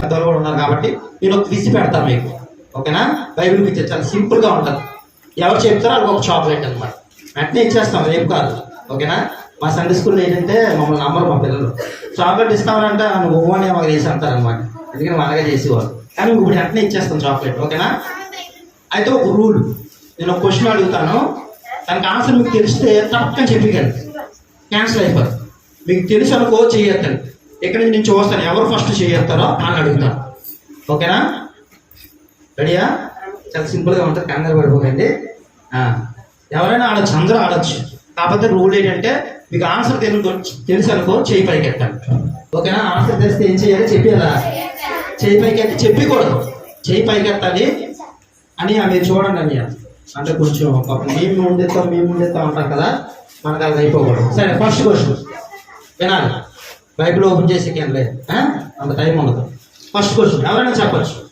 పెద్దలు కూడా ఉన్నారు కాబట్టి నేను ఒక పెడతాను మీకు. ఓకేనా? బైబిల్ మీకు చాలా సింపుల్గా ఉంటుంది. ఎవరు చెప్తారో అది ఒక చాక్లెట్ అనమాట వెంటనే ఇచ్చేస్తాం రేపు కాదు. ఓకేనా? మా సండే స్కూల్లో ఏంటంటే మమ్మల్ని నమ్మరు మా పిల్లలు. చాక్లెట్ ఇస్తామంటే నువ్వు అని మాకు చేసి అంటారు అనమాట ఎందుకంటే మా చేసేవారు కానీ ఇప్పుడు వెంటనే ఇచ్చేస్తాం చాక్లెట్ ఓకేనా? అయితే ఒక రూల్ నేను ఒక క్వశ్చన్ అడుగుతాను. దానికి ఆన్సర్ మీకు తెలిస్తే తప్పని చెప్పగలను క్యాన్సిల్ అయిపోతుంది మీకు తెలుసు అనుకో చేయొద్దండి. ఇక్కడ నుంచి నేను చూస్తాను ఎవరు ఫస్ట్ చేయొస్తారో అని అడుగుతాను. ఓకేనా? రెడీయా? చాలా సింపుల్గా ఉంటుంది కంగారు పడిపోకండి. ఎవరైనా ఆడొచ్చు అందరూ ఆడొచ్చు. కాకపోతే రూల్ ఏంటంటే మీకు ఆన్సర్ తెలుసు తెలుసు అనుకో చేయి పైకి ఓకేనా? ఆన్సర్ తెలిస్తే ఏం చేయాలి? చెప్పేదా? చేయి పైకి ఎత్తి చెప్పకూడదు. చేయి పైకి ఎత్తాలి అని మీరు చూడండి అని అంటే కొంచెం మేము ఉండేస్తాం మేము ఉండేస్తాం అంటాం కదా మనకు అది అయిపోకూడదు. సరే ఫస్ట్ క్వశ్చన్ వినాలి. బైబిల్ ఓపెన్ చేసి లేదు. అంత టైం ఉండదు. First question. ఎవరైనా చెప్పచ్చు.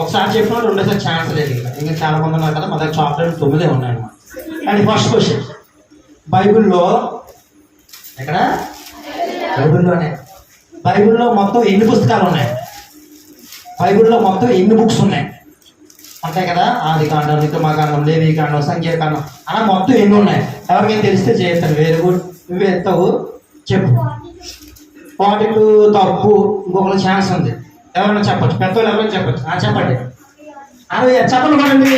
ఒకసారి చెప్పిన రెండోసారి ఛాన్స్ లేదు ఇంకా. ఇంకా చాలా మంది ఉన్నారు కదా మా దగ్గర చాక్లెట్ తొమ్మిదే ఉన్నాయి అండ్ కానీ ఫస్ట్ క్వశ్చన్. బైబిల్లో ఎక్కడ? బైబిల్లోనే. బైబిల్లో మొత్తం ఎన్ని పుస్తకాలు ఉన్నాయి? బైబిల్లో మొత్తం ఎన్ని బుక్స్ ఉన్నాయి? అంతే కదా? ఆది కాండం నితమాకాండం లేవి కాండం సంఖ్యాకాండం అలా మొత్తం ఎన్ని ఉన్నాయి? ఎవరికైనా తెలిస్తే చేస్తాను వేరే గుడ్ నువ్వు ఎత్తావు చెప్పు. పాటిలు తప్పు ఇంకొకరు ఛాన్స్ ఉంది ఎవరైనా చెప్పచ్చు. పెద్దవాళ్ళు ఎవరైనా చెప్పచ్చు. ఆ చెప్పండి. అరవై చెప్పండి పడండి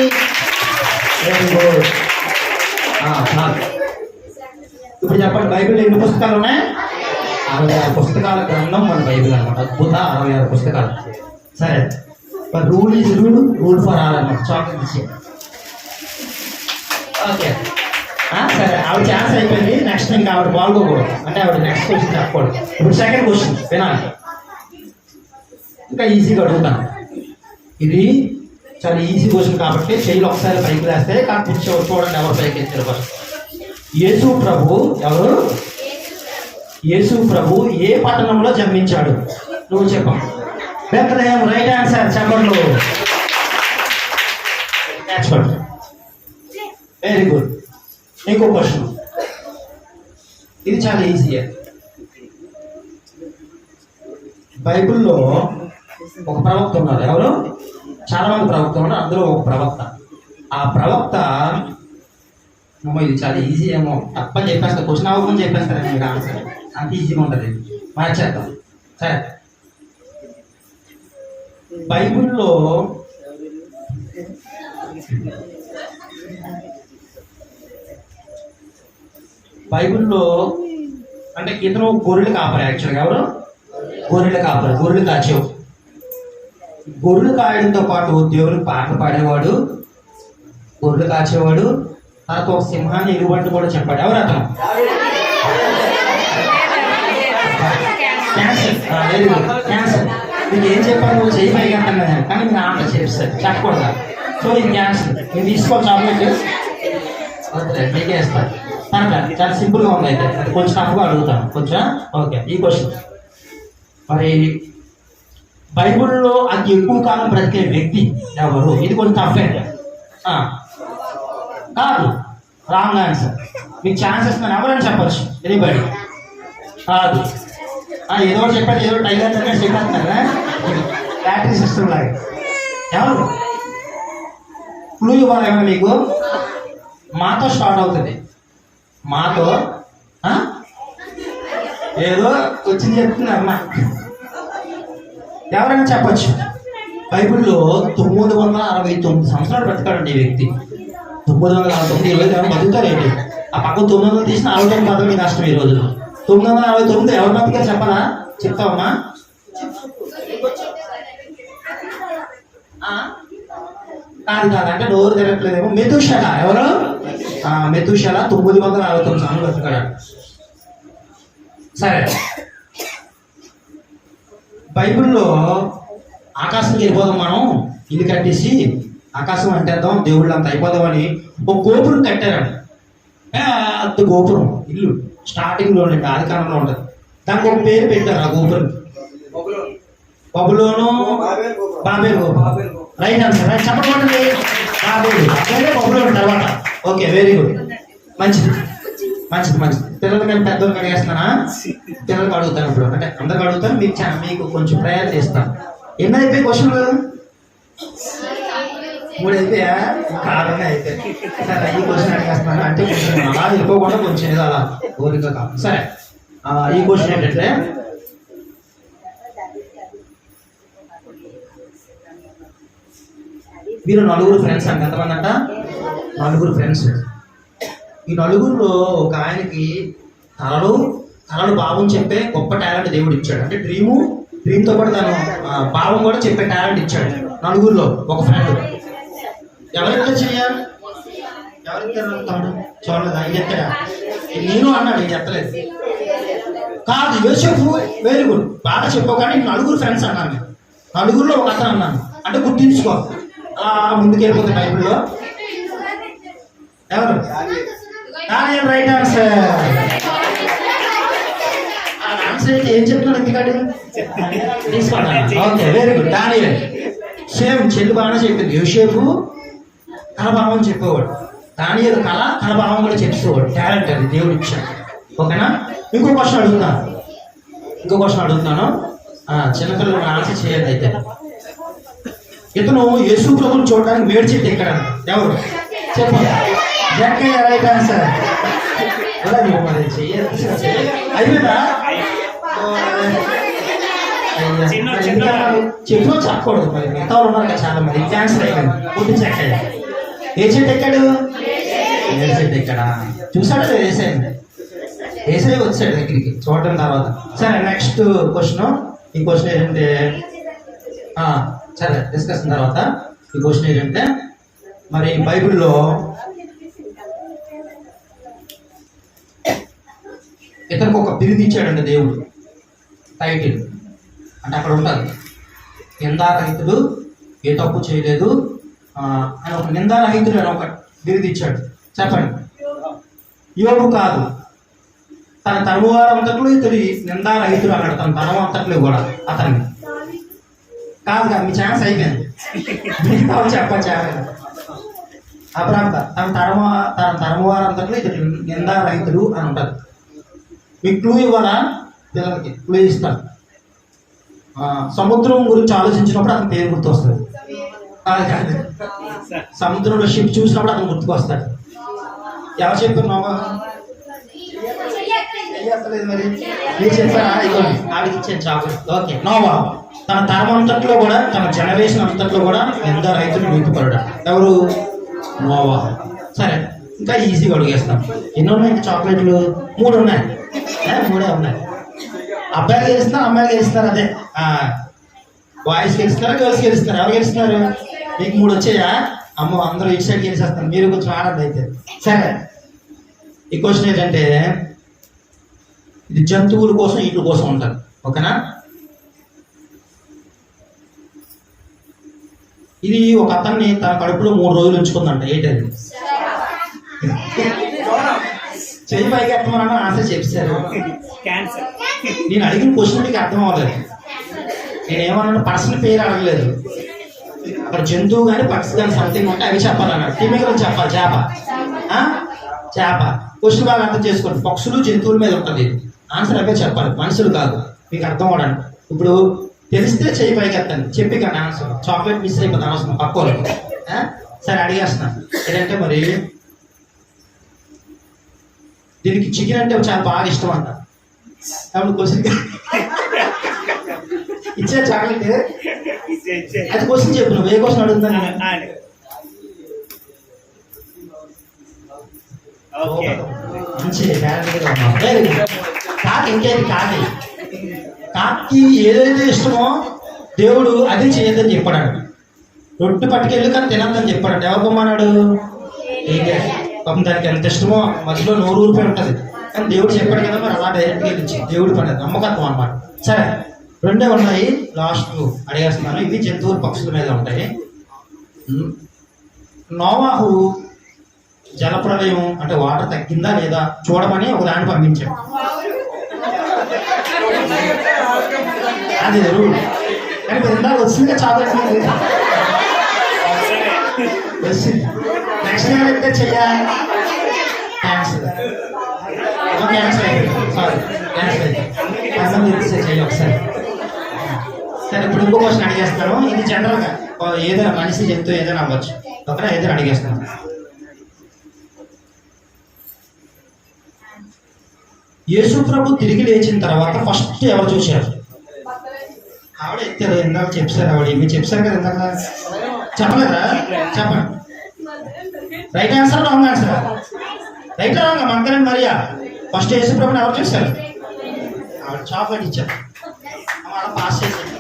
ఇప్పుడు చెప్పండి. బైబిల్ ఎన్ని పుస్తకాలు ఉన్నాయి? అరవై ఆరు పుస్తకాల గ్రంథం మన బైబిల్ అనమాట అద్భుత అరవై ఆరు పుస్తకాలు. సరే. Rule is rule. Rule for all అనమాట చాక్లెట్ ఓకే. సరే ఆవిడ ఛాన్స్ అయిపోయింది. నెక్స్ట్ ఇంకా ఆవిడ పాల్గొకూడదు అంటే ఆవిడ నెక్స్ట్ క్వశ్చన్ చెప్పకూడదు. ఇప్పుడు సెకండ్ క్వశ్చన్ వినాలి. ఇంకా ఈజీగా అడుగుతాను. ఇది చాలా ఈజీ క్వశ్చన్ కాబట్టి చెయ్యి ఒకసారి పైకి రాస్తే కాకపోతే చూడండి ఎవరు పైకి ఎత్తారు ఫస్ట్ యేసు ప్రభు ఎవరు? యేసు ప్రభు ఏ పట్టణంలో జన్మించాడు? నువ్వు చెప్పు. బెత్తలేం రైట్ ఆన్సర్ చెప్పండి. నెక్స్ట్ వెరీ గుడ్ ఇంకో క్వశ్చన్ ఇది చాలా ఈజీ బైబిల్లో ఒక ప్రవక్త ఉన్నారు ఎవరు? చాలా మంది ప్రవక్త ఉన్నారు. అందులో ఒక ప్రవక్త. ఆ ప్రవక్త అమ్మో ఇది చాలా ఈజీ ఏమో. తప్పని చెప్పేస్తా. క్వశ్చన్ అవ్వకుండా చెప్పేస్తారని మీకు ఆన్సర్ అంత ఈజీగా ఉంటుంది. మార్చేద్దాం. సరే. బైబిల్లో బైబిల్లో అంటే ఇతను గొర్రెలు కాపరి యాక్చువల్గా ఎవరు? గొర్రెలు కాపరి గొర్రెలు కాచేవు గొర్రెలు కాయడంతో పాటు దేవునికి పాటలు పాడేవాడు గొర్రెలు కాచేవాడు. తర్వాత ఒక సింహాన్ని ఎలుగుబంటి కూడా చెప్పాడు. ఎవరు అతను? క్యాన్సర్. Very good. క్యాన్సర్. మీకు ఏం చెప్పాను నువ్వు చేయి పైకి అంటాను కదా కానీ మీరు ఆట చేస్తారు చెప్పకూడదు. సో ఇది క్యాన్సర్. మీరు తీసుకో చాక్లెట్. వద్దులే మీకే ఇస్తాను తర్వాత చాలా సింపుల్గా ఉంది అయితే అది కొంచెం టఫ్గా అడుగుతాను కొంచెం ఓకే ఈ క్వశ్చన్ మరి బైబిల్లో అతి ఎక్కువ కాలం బ్రతికే వ్యక్తి ఎవరు? ఇది కొంచెం టఫ్ అంటే కాదు. రాంగ్ ఆన్సర్ మీకు ఛాన్సెస్ నేను ఎవరైనా చెప్పచ్చు. ఎనీబడి కాదు. ఏదో ఒకటి చెప్పారు ఏదో టైగర్ దగ్గర చెప్పేస్తున్నారా బ్యాటరీ సిస్టమ్ లాగా. ఎవరు? క్లూ ఇవ్వాలి ఏమైనా మీకు? మాతో స్టార్ట్ అవుతుంది. మాతో ఏదో వచ్చింది చెప్తున్నారు అమ్మా. ఎవరైనా చెప్పచ్చు. బైబిల్లో తొమ్మిది వందల అరవై తొమ్మిది సంవత్సరాలు బ్రతకాడండి ఈ వ్యక్తి. తొమ్మిది వందల అరవై తొమ్మిది ఇరవై ఏమైనా బతుకుతారేంటి? ఆ పక్కన తొమ్మిది వందలు తీసిన అరవై తొమ్మిది బతకడం కష్టం ఈ రోజులో తొమ్మిది వందల అరవై తొమ్మిది ఎవరు బతికారు చెప్పనా? చెప్తావమ్మా. కాదు కాదు అంటే నోరు తిరగట్లేదేమో. మెతుషల ఎవరు? మెతుషల తొమ్మిది వందల అరవై తొమ్మిది సంవత్సరాలు బ్రతకాడు సరే. బైబిల్లో ఆకాశంకి వెళ్ళిపోదాం మనం ఇల్లు కట్టేసి ఆకాశం అంటేద్దాం దేవుళ్ళు అంత అయిపోదామని ఒక గోపురం కట్టారండి పెద్ద గోపురం ఇల్లు. స్టార్టింగ్లో ఉండండి ఆది కాలంలో ఉండదు దానికి ఒక పేరు పెట్టారు ఆ గోపురం. బబులోను బాబేలు గోపురం. రైట్ ఆన్సర్ రైట్ చెప్పకండి బాబేలు. బబులోను తర్వాత. ఓకే వెరీ గుడ్ మంచిది. మంచిది మంచిది. పిల్లలకి పెద్దోళ్ళకి అడిగేస్తానా పిల్లలకు అడుగుతాను ఇప్పుడు. అంటే అందరికి అడుగుతాను మీకు చా- మీకు కొంచెం ప్రయాణం చేస్తాను. ఎన్ని అయిపోయి క్వశ్చన్లు? మూడు అయిపోయా? కారణమే అయితే సరే ఈ క్వశ్చన్ అడిగేస్తాను అంటే కొంచెం అలా వెళ్ళిపోకుండా కొంచెం ఏదో అలా ఓరిక కాదు. సరే ఈ క్వశ్చన్ ఏంటంటే మీరు నలుగురు ఫ్రెండ్స్ అంటే ఎంతమంది అంట? నలుగురు ఫ్రెండ్స్ ఈ నలుగురిలో ఒక ఆయనకి కళలు తనను భావం చెప్పే గొప్ప టాలెంట్ దేవుడు ఇచ్చాడు. అంటే డ్రీము డ్రీమ్తో పాటు తను భావం కూడా చెప్పే టాలెంట్ ఇచ్చాడు నలుగురిలో ఒక ఫ్రెండ్ ఎవరితో చెయ్యాలి ఎవరిద్దరు అంటాడు చూడలేదు? ఆయన నేను అన్నాడు ఇది ఎత్తలేదు. కాదు యోసేపు వెరీ గుడ్ బాగా చెప్పావు కానీ నలుగురు ఫ్రెండ్స్ అన్నాను నలుగురిలో ఒక అతను అన్నాను. అంటే గుర్తించుకో. అలా ముందుకెళ్ళిపోతే బైబిల్లో ఎవరు? దానియల్ రైట్ ఆన్సర్ ఆన్సర్ అయితే ఏం చెప్తున్నాడు ఎందుకంటే తీసుకోండి. Okay very good Daniel same చెల్లి బాగానే చెప్పింది. యూషేపు కళభావం చెప్పేవాడు. దానియల్ కళ కళభావం కూడా చెప్పేవాడు. టాలెంట్ అది దేవుడు ఇచ్చాడు. ఓకేనా? ఇంకో క్వశ్చన్ అడుగుతాను ఇంకో క్వశ్చన్ అడుగుతాను. చిన్నపిల్లలు ఆన్సర్ చేయండి అయితే. ఇతను యేసు ప్రభుని చూడడానికి మేడి చెట్టు ఎక్కడ? ఎవరు? చెప్పండి. జక్కయ్య రైట్ ఆన్సర్. అయిపోయిందా? చెప్పకూడదు మరి. మిగతా ఉన్నారు కదా చాలా మంది. క్యాన్సర్ అయిపోయింది పుట్టి చెక్కయ్య ఏ చెట్టు ఎక్కాడు? ఏ చెట్టు ఎక్కడా? చూసాడా వేసేయండి వేసే వచ్చాడు దగ్గరికి. చూడటం తర్వాత. సరే నెక్స్ట్ క్వశ్చన్ ఈ క్వశ్చన్ ఏంటంటే ఆ, సరే డిస్కషన్ తర్వాత. ఈ క్వశ్చన్ ఏంటంటే మరి బైబిల్లో ఇతనికి ఒక బిరుదు ఇచ్చాడండి దేవుడు. టైటిల్ అంటే అక్కడ ఉంటుంది నిందారహితుడు ఏ తప్పు చేయలేదు అని ఒక నిందారహితుడు అని ఒక బిరుదు ఇచ్చాడు. చెప్పండి. యోగు కాదు. తన తరువారు అంతట్లో ఇతడి నిందారహితుడు అన్నాడు తన తరం అంతట్లో కూడా అతన్ని కాదు కాదు మీ ఛాన్స్ అయిపోయింది. మిగతా చెప్పచ్చు చెప్పండి తన తరమ తన తరమవారు అంతట్లో ఇతడు నిందారహితుడు అని ఉంటుంది. మీకు క్లూ ఇవ్వాలా పిల్లలకి క్లూ ఇస్తాను. సముద్రం గురించి ఆలోచించినప్పుడు అతని పేరు గుర్తొస్తుంది. సముద్రంలో షిప్ చూసినప్పుడు అతను గుర్తుకొస్తాడు ఎవరు చెప్పారు నోవా చెయ్యట్లేదు మరి. మీరు చెప్పారా? ఇదిగోండి ఆవిడకి ఇచ్చాను చాక్లెట్ ఓకే నోవా. తన తరం అంతట్లో కూడా తన జనరేషన్ అంతట్లో కూడా ఎంత రైతులు నీతిపరుడు. ఎవరు? నోవా. సరే ఇంకా ఈజీగా అడిగేస్తాం. ఎన్ని ఉన్నాయి? చాక్లెట్లు? మూడు ఉన్నాయి. మూడే ఉన్నాయి. అబ్బాయిలు గెలుస్తున్నారు అమ్మాయిలు గెలుస్తున్నారు అదే. బాయ్స్ గెలుస్తున్నారు గర్ల్స్ గెలుస్తున్నారు. ఎవరు గెలుస్తున్నారు? మీకు మూడు వచ్చాయా? అమ్మో అందరూ ఇటు సైడ్ గెలిచేస్తారు. మీరు కొంచెం ఆడండి అయితే. సరే. ఈ క్వశ్చన్ ఏంటంటే ఇది జంతువుల కోసం వీటి కోసం ఉంటుంది. ఓకేనా? ఇది ఒక అతన్ని తన కడుపులో మూడు రోజులు ఉంచుకుందంట. ఏంటది? చెయ్యి పైకి ఎత్తమన్నా ఆన్సర్ చెప్పారు. క్యాన్సర్ నేను అడిగిన క్వశ్చన్ మీకు అర్థం అవ్వలేదు. నేను ఏమన్నా పర్సన్ పేరు అడగలేదు. అక్కడ జంతువు కానీ పక్షి కానీ సంథింగ్ ఉంటే అవి చెప్పాలన్నాడు. తిమింగలం చెప్పాలి చేప? చేప. క్వశ్చన్ బాగా అర్థం చేసుకోండి. పక్షులు జంతువుల మీద ఉంటుంది. ఆన్సర్ అవే చెప్పాలి. మనుషులు కాదు. మీకు అర్థం అవడానికి ఇప్పుడు తెలిస్తే చెయ్యి పైకి ఎత్తండి. చెప్పి కానీ ఆన్సర్ చాక్లెట్ మిస్ అయిపోతుంది అనవసరం. పక్కోలు సరే అడిగేస్తున్నా. ఏంటంటే మరి దీనికి చికెన్ అంటే చాలా బాగా ఇష్టం అంట. అప్పుడు క్వశ్చన్ ఇచ్చే చాక్లెట్ ఇచ్చే ఇచ్చే. అది క్వశ్చన్ చెప్పు నువ్వు ఏ క్వశ్చన్ అడుగుతాను ఓకే. మంచి కాకి ఇంకేది కాకి? కాకి ఏదైతే ఇష్టమో దేవుడు అది చేయొద్దని చెప్పాడు. రొట్టె పట్టుకెళ్ళి కానీ తినద్దని చెప్పాడు. ఎవరు పొమ్మన్నాడు ఏకే. పాపం దానికి ఎంత ఇష్టమో మధ్యలో నోరు ఊరిపోయి ఉంటుంది. కానీ దేవుడు చెప్పాడు కదా మరి అలా డైరెక్ట్గా వెళ్ళి దేవుడు పని నమ్మకత్వం అన్నమాట. సరే రెండే ఉన్నాయి లాస్ట్ అడిగేస్తున్నాను. ఇవి జంతువుల పక్షుల మీద ఉంటాయి. నోవాహు జలప్రలయం అంటే వాటర్ తగ్గిందా లేదా చూడమని ఒక దాన్ని పంపించాడు. అది రూల్ కానీ ఇందాక వచ్చిందిగా చాక్లెట్ వచ్చింది. నెక్స్ట్ ఏం చెప్తే చెయ్యాలి క్యాన్సర్ క్యాన్సర్ సారీ క్యాన్సర్ అన్నం చెయ్యి ఒకసారి సరే ఇప్పుడు ఇంకో క్వశ్చన్ అడిగేస్తాను. ఇది జనరల్గా ఏదైనా మనిషి చెప్తూ ఏదైనా అవ్వచ్చు ఓకేనా ఏదైనా అడిగేస్తాను. యేసు ప్రభు తిరిగి లేచిన తర్వాత ఫస్ట్ ఎవరు చూశారు? ఆవిడ ఎత్తారు. ఇందాక చెప్పారు ఆవిడ. మీరు చెప్పారు కదా ఇందాక? చెప్పలేదా? చెప్పండి. Right answer wrong answer right wrong మంకరన్ Mariya first యేసు ప్రభుని ఎవరు చూశారు. ఆవిడ చాక్లెట్ ఇచ్చారు అలా పాస్ చేశారు.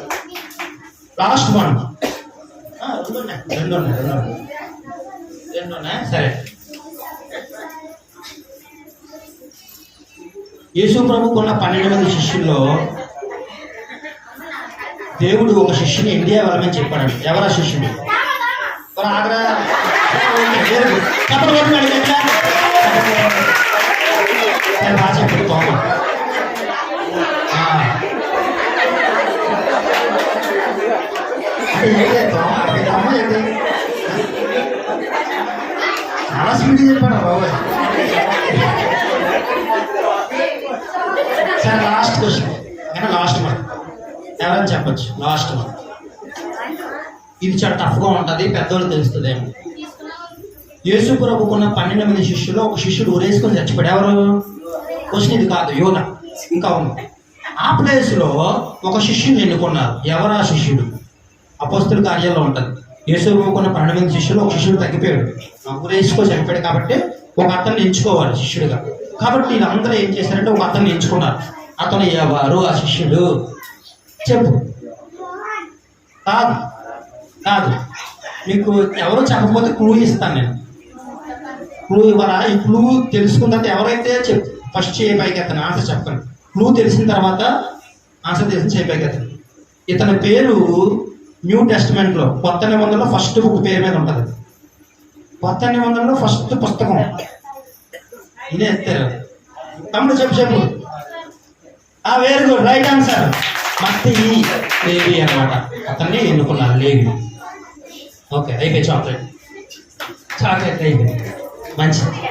లాస్ట్ వన్ రెండు ఉన్నాయి రెండు ఉన్నాయి రెండు ఉన్నాయి రెండు ఉన్నాయి సరే. యేసు ప్రభుకున్న పన్నెండు మంది శిష్యుల్లో దేవుడు ఒక శిష్యుని ఇండియా వెళ్ళమని చెప్పాడు ఎవరా శిష్యుడు? మరి ఆగ్రా చెప్పండి బాగా చెప్పండి తోమ చాలా స్పీడ్ చెప్పాను బాబాయ్ సరే లాస్ట్ క్వశ్చన్ అయినా లాస్ట్ వన్ ఎవరైనా చెప్పచ్చు. లాస్ట్ వన్ ఇది చాలా టఫ్గా ఉంటుంది పెద్దోళ్ళు తెలుస్తుంది ఏమో యేసు ప్రభుకున్న పన్నెండు మంది శిష్యులు ఒక శిష్యుడు ఊరేసుకొని చచ్చిపోయాడు. ఎవరు? క్వశ్చన్ ఇది కాదు యోగ ఇంకా ఉంది. ఆ ప్లేస్లో ఒక శిష్యుని ఎన్నుకున్నారు. ఎవరు ఆ శిష్యుడు? అపోస్తుల కార్యాలయంలో ఉంటుంది. యేసు ప్రభుకున్న పన్నెండు మంది శిష్యులు ఒక శిష్యుడు తగ్గిపోయాడు. ఊరేసుకొని చనిపోయాడు కాబట్టి ఒక అతన్ని ఎంచుకోవాలి శిష్యుడిగా. కాబట్టి వీళ్ళందరూ ఏం చేశారంటే ఒక అతన్ని ఎంచుకున్నారు. అతను ఎవరు ఆ శిష్యుడు? చెప్పు. కాదు. కాదు. మీకు ఎవరు చెప్పకపోతే క్లూ ఇస్తాను నేను. క్లూ ఇవ్వరా? ఈ క్లూ తెలుసుకున్న ఎవరైతే చెప్ ఫస్ట్ చేయపైకి పైకి ఆన్సర్ చెప్పండి క్లూ తెలిసిన తర్వాత ఆన్సర్ తెలిసి చేయి పైకి ఇతని పేరు న్యూ టెస్ట్మెంట్లో కొత్త నిబంధనలో ఫస్ట్ బుక్ పేరు మీద ఉంటుంది. కొత్త నిబంధనలో ఫస్ట్ పుస్తకం. ఇదే ఎత్తారు. తమ్ముడు చెప్పు చెప్పు. ఆ వెరీ గుడ్ రైట్ ఆన్సర్ మత్తి లేవి అనమాట అతన్ని ఎన్నుకున్నాను లేవి ఓకే అయిపోయి చాక్లెట్ చాక్లెట్ అయిపోయింది. మంచిది